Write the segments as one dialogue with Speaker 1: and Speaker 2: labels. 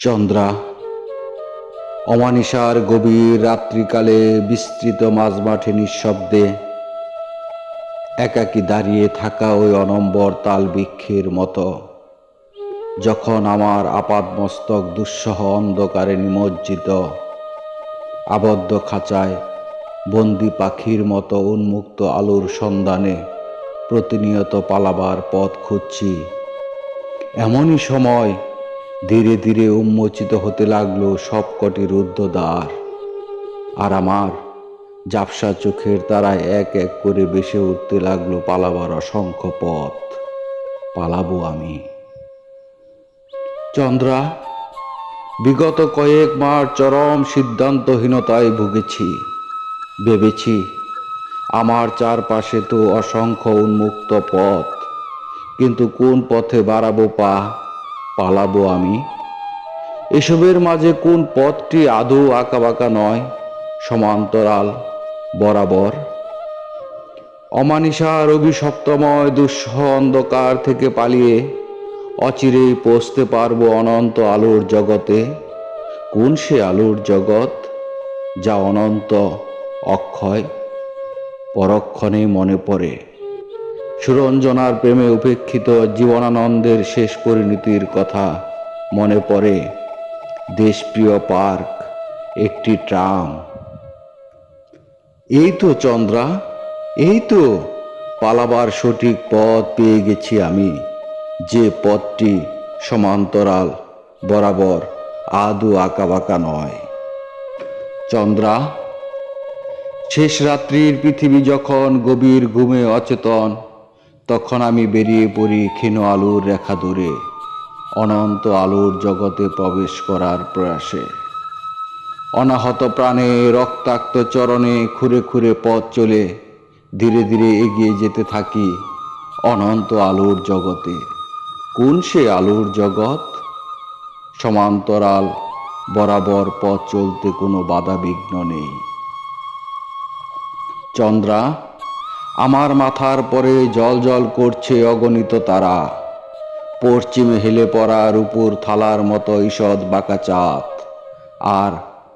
Speaker 1: চন্দ্রা। অমানিসার গভীর রাত্রিকালে বিস্তৃত মাঝমাঠে নিঃশব্দে একাকী দাঁড়িয়ে থাকা ওই অনম্বর তাল বৃক্ষের মতো। যখন আমার আপাদমস্তক দুঃসহ অন্ধকারে নিমজ্জিত, আবদ্ধ খাঁচায় বন্দি পাখির মতো উন্মুক্ত আলোর সন্ধানে প্রতিনিয়ত পালাবার পথ খুঁজছি। এমনই সময় ধীরে ধীরে উন্মোচিত হতে লাগল সবকটি রুদ্ধদ্বার। আর আমার জাপসা চোখের তারায় এক এক করে বেসে উঠতে লাগল পালাবার অসংখ্য পথ। পালাবো আমি। চন্দ্রা, বিগত কয়েক মাস চরম সিদ্ধান্তহীনতায় ভুগেছি। ভেবেছি আমার চারপাশে তো অসংখ্য উন্মুক্ত পথ, কিন্তু কোন পথে বাড়াবো পা পালাবো আমি? এসবের মাঝে কোন পথটি আদৌ আঁকাবাঁকা নয়? সমান্তরাল, বরাবর। অমানিসা রবি সপ্তময়, দুঃসহ অন্ধকার থেকে পালিয়ে অচিরেই পৌঁছতে পারব অনন্ত আলোর জগতে। কোন সে আলোর জগৎ যা অনন্ত অক্ষয়? পরক্ষণে মনে পড়ে। সুরঞ্জনার প্রেমে উপেক্ষিত জীবনানন্দের শেষ পরিণতির কথা মনে পড়ে দেশপ্রিয় পার্ক, একটি ট্রাম। এই তো চন্দ্রা, এই তো পালাবার সঠিক পথ পেয়ে গেছি আমি, যে পথটি সমান্তরাল, বরাবর আদু আঁকাবাঁকা নয়। চন্দ্রা, শেষ রাত্রির পৃথিবী যখন গভীর ঘুমে অচেতন তখন আমি বেরিয়ে পড়ি ক্ষীণ আলোর রেখা দূরে, অনন্ত আলোর জগতে প্রবেশ করার প্রয়াসে। অনাহত প্রাণে রক্তাক্ত চরণে খুঁড়ে খুঁড়ে পথ চলে ধীরে ধীরে এগিয়ে যেতে থাকি অনন্ত আলোর জগতে। কোন সে আলোর জগৎ? সমান্তরাল, বরাবর পথ চলতে কোনো বাধা বিঘ্ন নেই। চন্দ্রা আমার মাথার পরে জল জল করছে অগণিত তারা। পশ্চিমে হেলে পড়ার উপর থালার মতো ঈষৎ বাঁকা চাঁদ। আর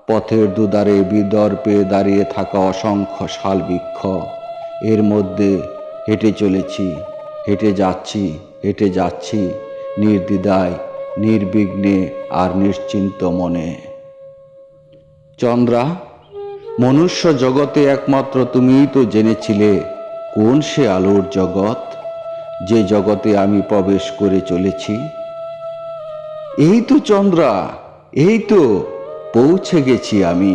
Speaker 1: পথের দুধারে বিদর্পে দাঁড়িয়ে থাকা অসংখ্য শালবৃক্ষ এর মধ্যে হেঁটে চলেছি, হেঁটে যাচ্ছি হেঁটে যাচ্ছি, নির্দ্বিধায়, নির্বিঘ্নে আর নিশ্চিন্ত মনে। চন্দ্রা, মনুষ্য জগতে একমাত্র তুমিই তো জেনেছিলে কোন সে আলোর জগৎ যে জগতে আমি প্রবেশ করে চলেছি? এই তো চন্দ্রা, এই তো পৌঁছে গেছি আমি।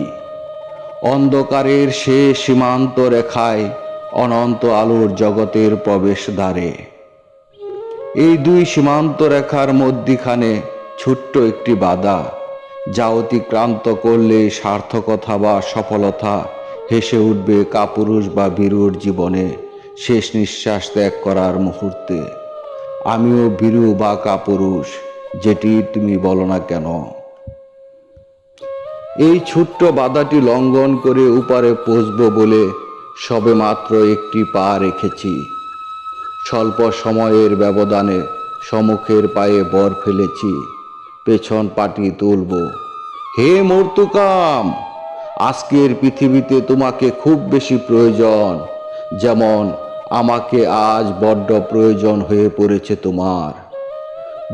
Speaker 1: অন্ধকারের সে সীমান্ত রেখায় অনন্ত আলোর জগতের প্রবেশ দ্বারে এই দুই সীমান্ত রেখার মধ্যিখানে ছোট্ট একটি বাধা, যা অতিক্রান্ত করলে সার্থকতা বা সফলতা হেসে উঠবে কাপুরুষ বা বীরুর জীবনে। শেষ নিঃশ্বাস ত্যাগ করার মুহূর্তে। আমিও বীরু বা কাপুরুষ যেটি তুমি বলো না কেন। এই ছোট্ট বাধাটি লঙ্ঘন করে উপারে পৌঁছব বলে সবে মাত্র একটি পা রেখেছি। স্বল্প সময়ের ব্যবধানে সম্মুখের পায়ে বর ফেলেছি, পেছন পাটি তুলব। হে মর্তুকাম, আজকের পৃথিবীতে তোমাকে খুব বেশি প্রয়োজন, যেমন আমাকে আজ বড্ড প্রয়োজন হয়ে পড়েছে তোমার।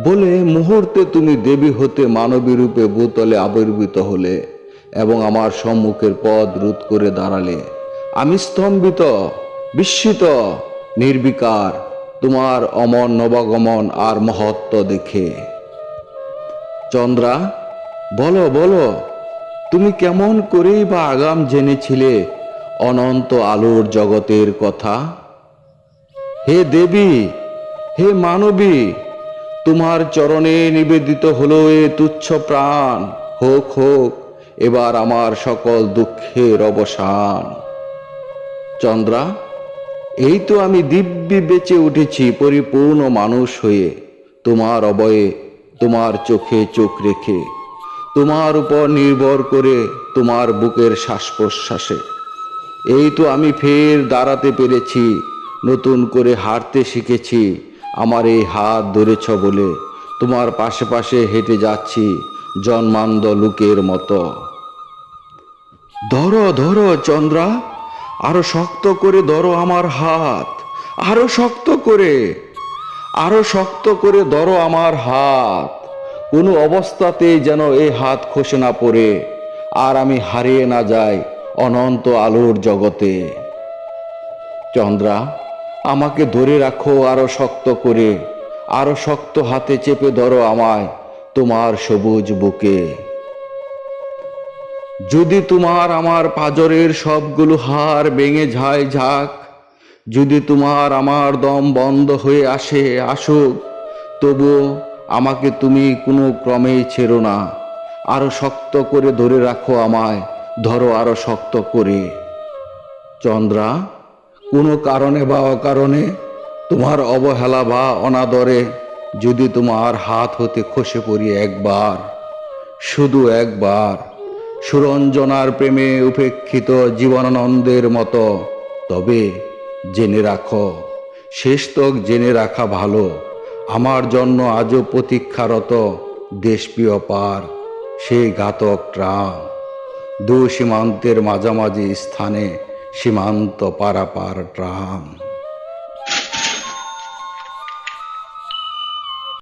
Speaker 1: বলে মুহূর্তে তুমি দেবী হতে মানবী রূপে ভূতলে আবির্ভূত হলে এবং আমার সম্মুখের পথ রোধ করে দাঁড়ালে। আমি স্তম্ভিত, বিস্মিত, নির্বিকার তোমার অমন নবাগমন আর মহত্ব দেখে। চন্দ্রা, বলো বলো, তুমি কেমন করেই বা আগাম জেনেছিলে অনন্ত আলোর জগতের কথা? হে দেবী, হে মানবী, তোমার চরণে নিবেদিত হলো এ তুচ্ছ প্রাণ। হোক হোক, এবার আমার সকল দুঃখের অবসান। চন্দ্রা, এই তো আমি দিব্যি বেঁচে উঠেছি, পরিপূর্ণ মানুষ হয়ে। তোমার অবয়ে, তোমার চোখে চোখ রেখে, তোমার উপর নির্ভর করে তোমার বুকের শ্বাস প্রশ্বাসে এই তো আমি ফের দাঁড়াতে পেরেছি নতুন করে হাঁটতে শিখেছি। আমার এই হাত ধরেছ বলে তোমার পাশে পাশে হেঁটে যাচ্ছি জন্মান্ধ লোকের মতো। ধরো ধরো চন্দ্রা, আরও শক্ত করে ধরো আমার হাত, আরও শক্ত করে, আরও শক্ত করে ধরো আমার হাত। কোনো অবস্থাতেই যেন এই হাত খসে না পড়ে, আর আমি হারিয়ে না যাই অনন্ত আলোর জগতে। চন্দ্রা আমাকে ধরে রাখো আরও শক্ত করে। আরও শক্ত হাতে চেপে ধরো আমায় তোমার সবুজ বুকে। যদি তোমার আমার পাজরের সবগুলো হার ভেঙে যায় ঝাঁক, যদি তোমার আমার দম বন্ধ হয়ে আসে আসুক, তবু আমাকে তুমি কোনো ক্রমেই ছেড়ো না। আরও শক্ত করে ধরে রাখো আমায়, ধরো আরও শক্ত করে। চন্দ্রা কোনো কারণে বা অকারণে তোমার অবহেলা বা অনাদরে যদি তোমার হাত হতে খসে পড়ি একবার, শুধু একবার, সুরঞ্জনার প্রেমে উপেক্ষিত জীবনানন্দের মতো, তবে জেনে রাখো শেষতক জেনে রাখা ভালো। আমার জন্য আজও প্রতীক্ষারত দেশপ্রিয় পার, সেই ঘাতক ট্রাম দু সীমান্তের মাঝামাঝি স্থানে সীমান্ত পারাপার ট্রাম।